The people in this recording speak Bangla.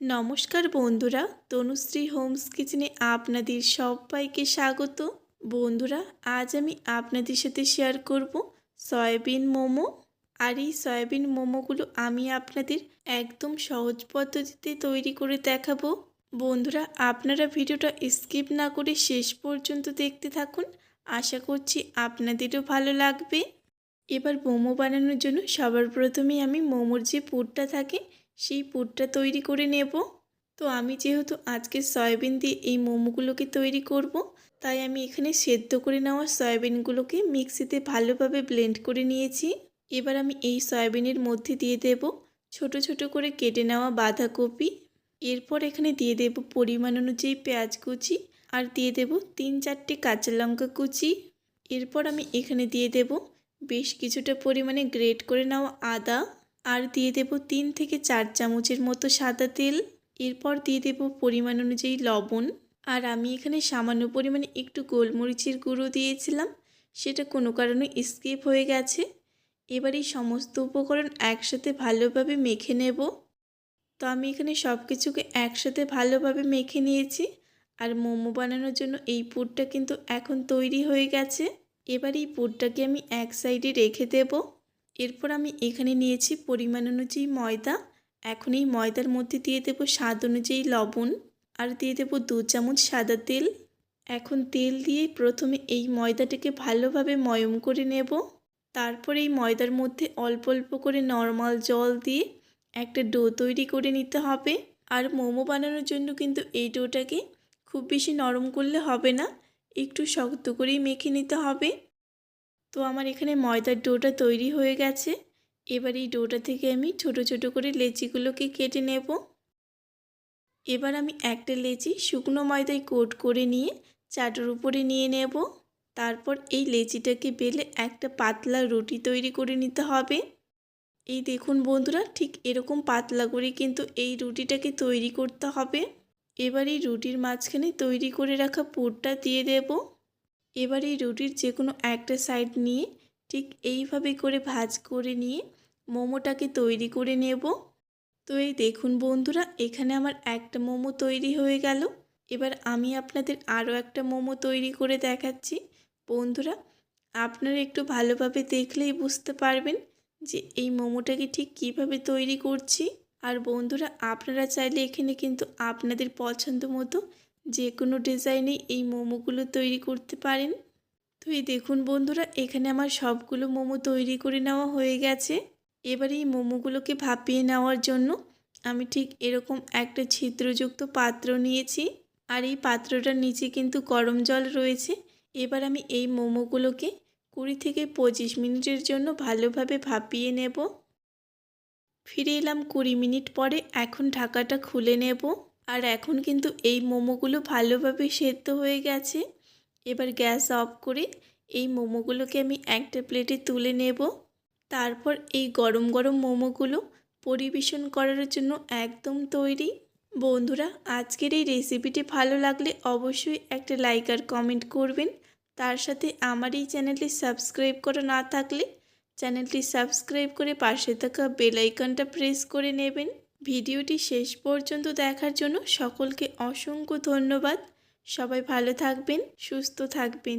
নমস্কার বন্ধুরা, তনুশ্রী হোমস কিচেনে আপনাদের সবাইকে স্বাগত। বন্ধুরা, আজ আমি আপনাদের সাথে শেয়ার করব সয়াবিন মোমো। আর এই সয়াবিন মোমোগুলো আমি আপনাদের একদম সহজ পদ্ধতিতে তৈরি করে দেখাবো। বন্ধুরা, আপনারা ভিডিওটা স্কিপ না করে শেষ পর্যন্ত দেখতে থাকুন। আশা করছি আপনাদেরও ভালো লাগবে। এবার মোমো বানানোর জন্য সবার প্রথমেই আমি মোমোর যে পুরটা থাকে সেই পুরটা তৈরি করে নেব। তো আমি যেহেতু আজকে সয়াবিন দিয়ে এই মোমোগুলোকে তৈরি করব, তাই আমি এখানে সেদ্ধ করে নেওয়া সয়াবিনগুলোকে মিক্সিতে ভালোভাবে ব্লেন্ড করে নিয়েছি। এবার আমি এই সয়াবিনের মধ্যে দিয়ে দেব ছোট ছোট করে কেটে নেওয়া বাঁধাকপি। এরপর এখানে দিয়ে দেব পরিমাণ অনুযায়ী পেঁয়াজ কুচি আর দিয়ে দেব তিন চারটে কাঁচা লঙ্কা কুচি। এরপর আমি এখানে দিয়ে দেব বেশ কিছুটা পরিমাণে গ্রেট করে নেওয়া আদা। আর দিয়ে দেব তিন থেকে চার চামচের মতো সাদা তেল। এরপর দিয়ে দেব পরিমাণ অনুযায়ী লবণ। আর আমি এখানে সামান্য পরিমাণে একটু গোলমরিচের গুঁড়ো দিয়েছিলাম। সেটা কোনো কারণে স্কিপ হয়ে গেছে। এবার এই সমস্ত উপকরণ একসাথে ভালোভাবে মেখে নেব। তো আমি এখানে সব কিছুকে একসাথে ভালোভাবে মেখে নিয়েছি। আর মোমো বানানোর জন্য এই পুরটা কিন্তু এখন তৈরি হয়ে গেছে। এবার এই পুরটাকে আমি এক সাইডে রেখে দেবো। এরপর আমি এখানে নিয়েছি পরিমাণ অনুযায়ী ময়দা। এখন এই ময়দার মধ্যে দিয়ে দেবো স্বাদ অনুযায়ী লবণ। আর দিয়ে দেবো দু চামচ সাদা তেল। এখন তেল দিয়ে প্রথমে এই ময়দাটাকে ভালোভাবে ময়ম করে নেব। তারপর এই ময়দার মধ্যে অল্প অল্প করে নর্মাল জল দিয়ে একটা ডো তৈরি করে নিতে হবে। আর মোমো বানানোর জন্য কিন্তু এই ডোটাকে খুব বেশি নরম করলে হবে না। একটু শক্ত করেই মেখে নিতে হবে। তো আমার এখানে ময়দার ডোটা তৈরি হয়ে গেছে। এবার এই ডোটা থেকে আমি ছোট ছোট করে লেচিগুলোকে কেটে নেব। এবার আমি একটা লেচি শুকনো ময়দায় কোট করে নিয়ে চাটার উপরে নিয়ে নেব। তারপর এই লেচিটাকে বেলে একটা পাতলা রুটি তৈরি করে নিতে হবে। এই দেখুন বন্ধুরা, ঠিক এরকম পাতলা করে কিন্তু এই রুটিটাকে তৈরি করতে হবে। এবার এই রুটির মাঝখানে তৈরি করে রাখা পুরটা দিয়ে দেবো। এবার এই রুটির যে কোনো একটা সাইড নিয়ে ঠিক এইভাবে করে ভাজ করে নিয়ে মোমোটাকে তৈরি করে নেব। তো এই দেখুন বন্ধুরা, এখানে আমার একটা মোমো তৈরি হয়ে গেল। এবার আমি আপনাদের আরও একটা মোমো তৈরি করে দেখাচ্ছি। বন্ধুরা, আপনারা একটু ভালোভাবে দেখলেই বুঝতে পারবেন যে এই মোমোটাকে ঠিক কীভাবে তৈরি করছি। আর বন্ধুরা, আপনারা চাইলে এখানে কিন্তু আপনাদের পছন্দ মতো যে কোনো ডিজাইনে এই মোমোগুলো তৈরি করতে পারেন। তো এই দেখুন বন্ধুরা, এখানে আমার সবগুলো মোমো তৈরি করে নেওয়া হয়ে গেছে। এবার এই মোমোগুলোকে ভাপিয়ে নেওয়ার জন্য আমি ঠিক এরকম একটা ছিদ্রযুক্ত পাত্র নিয়েছি। আর এই পাত্রটার নিচে কিন্তু গরম জল রয়েছে। এবার আমি এই মোমোগুলোকে কুড়ি থেকে পঁচিশ মিনিটের জন্য ভালোভাবে ভাপিয়ে নেব। ফিরে এলাম কুড়ি মিনিট পরে, এখন ঢাকাটা খুলে নেব। আর এখন কিন্তু এই মোমোগুলো ভালোভাবে সেদ্ধ হয়ে গেছে। এবার গ্যাস অফ করে এই মোমোগুলোকে আমি একটা প্লেটে তুলে নেব। তারপর এই গরম গরম মোমোগুলো পরিবেশন করার জন্য একদম তৈরি। বন্ধুরা, আজকের এই রেসিপিটি ভালো লাগলে অবশ্যই একটা লাইক আর কমেন্ট করবেন। তার সাথে আমার এই চ্যানেলটি সাবস্ক্রাইব করা না থাকলে চ্যানেলটি সাবস্ক্রাইব করে পাশে থাকা বেল আইকনটা প্রেস করে নেবেন। ভিডিওটি শেষ পর্যন্ত দেখার জন্য সকলকে অসংখ্য ধন্যবাদ। সবাই ভালো থাকবেন সুস্থ থাকবেন।